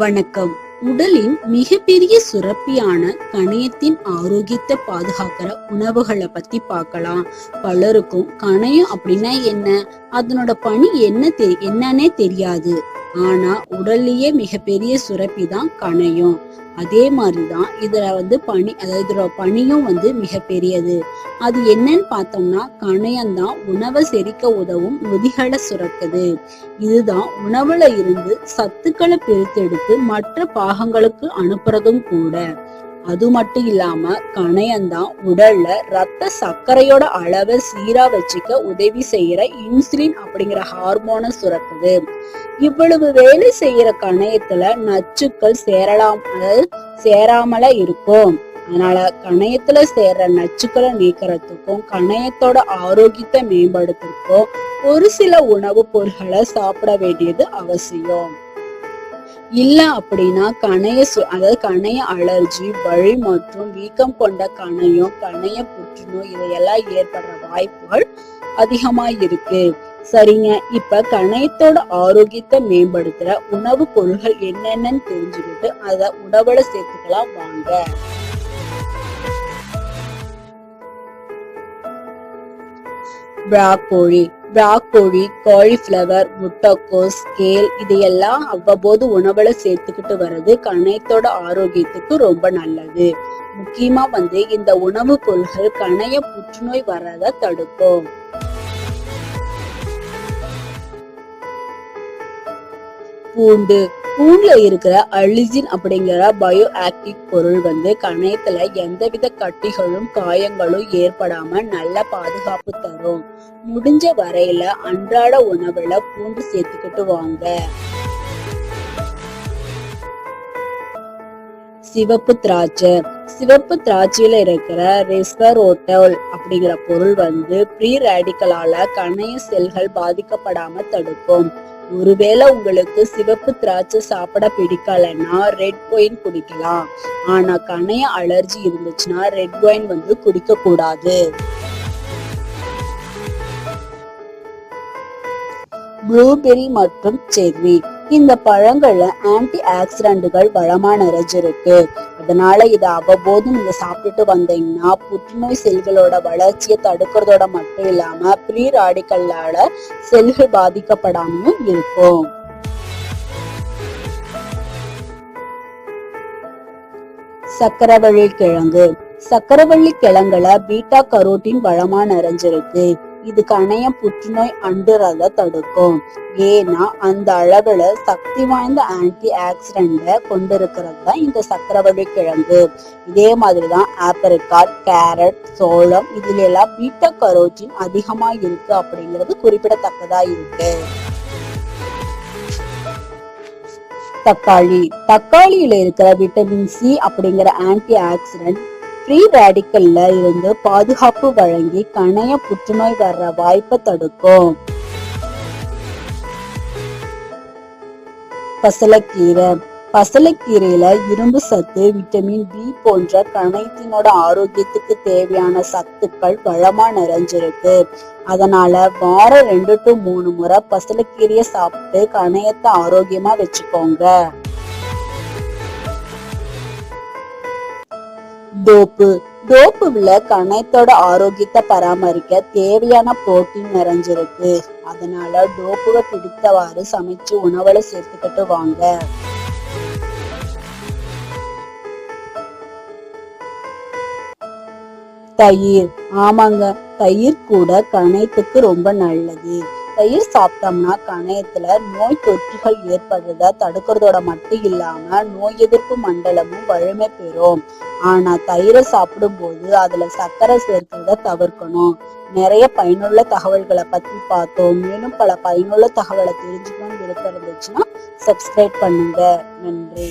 வணக்கம். உடலின் மிகப்பெரிய சுரப்பியான கணையத்தின் ஆரோக்கியத்தை பாதுகாக்கிற உணவுகளை பத்தி பார்க்கலாம். பலருக்கும் கணையம் அப்படின்னா என்ன? அதனோட பணி என்ன என்னன்னே தெரியாது. ஆனா உடல்லயே மிகப்பெரிய சுரப்பி தான் கணையம். அதே மாதிரிதான் இதுல வந்து பனி அதாவது இதோட பணியும் வந்து மிகப்பெரியது அது என்னன்னு பார்த்தோம்னா கணையம் தான் உணவை செரிக்க உதவும் நொதிகளை சுரக்குது. இதுதான் உணவுல இருந்து சத்துக்களை பிரித்தெடுத்து மற்ற பாகங்களுக்கு அனுப்புறதும் கூட. அது மட்டும் இல்லாம கணையம்தான் உடல்ல ரத்த சர்க்கரையோட அளவை சீரா வச்சுக்க உதவி செய்யற இன்சுலின் அப்படிங்கிற ஹார்மோனை சுரக்குது. இவ்வளவு வேலை செய்யற கணையத்துல நச்சுக்கள் சேரலாம். அதாவது சேராமல இருக்கும். அதனால கணையத்துல சேர்ற நச்சுக்களை நீக்கிறதுக்கும் கணையத்தோட ஆரோக்கியத்தை மேம்படுத்துறதுக்கும் ஒரு சில உணவுப் பொருட்களை சாப்பிட வேண்டியது அவசியம். இல்ல அப்படின்னா கணைய சு அதாவது கணைய அலர்ஜி வழி மற்றும் வீக்கம் கொண்ட கணையம் கணைய புற்றுநோய் இதையெல்லாம் ஏற்படுற வாய்ப்புகள் அதிகமா இருக்கு சரிங்க. இப்ப கணையத்தோட ஆரோக்கியத்தை மேம்படுத்துற உணவு பொருள்கள் என்னென்னு தெரிஞ்சுக்கிட்டு அத உணவோட சேர்த்துக்கலாம். வாங்க. பிராக்கோழி பிராக்கோழி காலிஃபிளவர் முட்டைக்கோஸ் கேல் இதையெல்லாம் அவ்வப்போது உணவுல சேர்த்துக்கிட்டு வர்றது கணையத்தோட ஆரோக்கியத்துக்கு ரொம்ப நல்லது. முக்கியமா வந்து இந்த உணவு பொருள்கள் கணைய புற்றுநோய் வர்றத தடுக்கும். பூண்டு. பூண்டுல இருக்கிற அலிஜின் அப்படிங்கிற பயோ ஆக்டிவ் பொருள் வந்து கணையத்துல எந்தவித கட்டிகளும் காயங்களும் ஏற்படாம நல்ல பாதுகாப்பு தரும். முடிஞ்ச வரையில அன்றாட உணவுல பூண்டு சேர்த்துக்கிட்டு வாங்க. சிவப்பு திராட்சை. சிவப்பு திராட்சையில இருக்கிற ரெஸ்வரோட்டோல் அப்படிங்கிற பொருள் வந்து ப்ரீ ரேடிக்கலால கணைய செல்கள் பாதிக்கப்படாம தடுக்கும். ஒருவேளை உங்களுக்கு சிவப்பு திராட்சை சாப்பிட பிடிக்கலன்னா ரெட் ஒயின் குடிக்கலாம். ஆனா கணைய அலர்ஜி இருந்துச்சுன்னா ரெட் ஒயின் வந்து குடிக்க கூடாது ப்ளூபெரி மற்றும் செர்ரி இந்த பழங்கள்ல ஆன்டி ஆக்சிடென்ட்கள் வளமா நிறைஞ்சிருக்கு. அதனால இதை அவ்வப்போது நீங்க சாப்பிட்டுட்டு வந்தீங்கன்னா புற்றுநோய் செல்களோட வளர்ச்சியை தடுக்கிறதோட மட்டும் இல்லாம ப்ரீ ராடிக்கல்லால செல்கள் பாதிக்கப்படாமையும் இருக்கும். சக்கரவள்ளி கிழங்கு. சக்கரவள்ளி கிழங்குல பீட்டா கரோட்டின் வளமா நிறைஞ்சிருக்கு. இது கணையம் புற்றுநோய் அண்டுறத தடுக்கும். ஏன்னா அந்த அளவுல சக்தி வாய்ந்த ஆன்டி ஆக்சிடென்ட கொண்டிருக்கிறது தான் இந்த சக்கரவள்ளி கிழங்கு. இதே மாதிரிதான் ஆப்பிரிக்காட் கேரட் சோளம் இதுல எல்லாம் பீட்டா கரோட்டின் அதிகமா இருக்கு அப்படிங்கிறது குறிப்பிடத்தக்கதா இருக்கு. தக்காளி. தக்காளியில இருக்கிற விட்டமின் சி அப்படிங்கிற ஆன்டி ஆக்சிடென்ட் ஃப்ரீ ரேடிக்கல்ல இருந்து பாதுகாப்பு வழங்கி கணைய புற்றுநோய் வர்ற வாய்ப்பை தடுக்கும். பசலக்கீரை. பசலக்கீரையில இரும்பு சத்து விட்டமின் பி போன்ற கணையத்தினோட ஆரோக்கியத்துக்கு தேவையான சத்துக்கள் வளமா நிறைஞ்சிருக்கு. அதனால வாரம் ரெண்டு டு மூணு முறை பசலக்கீரையை சாப்பிட்டு கணையத்தை ஆரோக்கியமா வச்சுக்கோங்க. டோப்பு டோப்புல கணையத்தோட ஆரோக்கியத்தை பராமரிக்க தேவையான புரோட்டீன் நிறைஞ்சிருக்கு. அதனால டோப்புக பிடித்தவாறு சமைச்சு உணவுல சேர்த்துக்கிட்டு வாங்க. தயிர். ஆமாங்க தயிர் கூட கணையத்துக்கு ரொம்ப நல்லது. தயிர் சாப்பிட்டோம்னா கணையத்துல நோய் தொற்றுகள் ஏற்படுறத தடுக்கிறதோட மட்டும் இல்லாம நோய் எதிர்ப்பு மண்டலமும் வலிமை பெறும். ஆனா தயிரை சாப்பிடும் போது அதுல சர்க்கரை சேர்க்கிறத தவிர்க்கணும். நிறைய பயனுள்ள தகவல்களை பத்தி பார்த்தோம். மேலும் பல பயனுள்ள தகவலை தெரிஞ்சுக்கணும்னு விருப்பம் இருந்துச்சுன்னா சப்ஸ்கிரைப் பண்ணுங்க. நன்றி.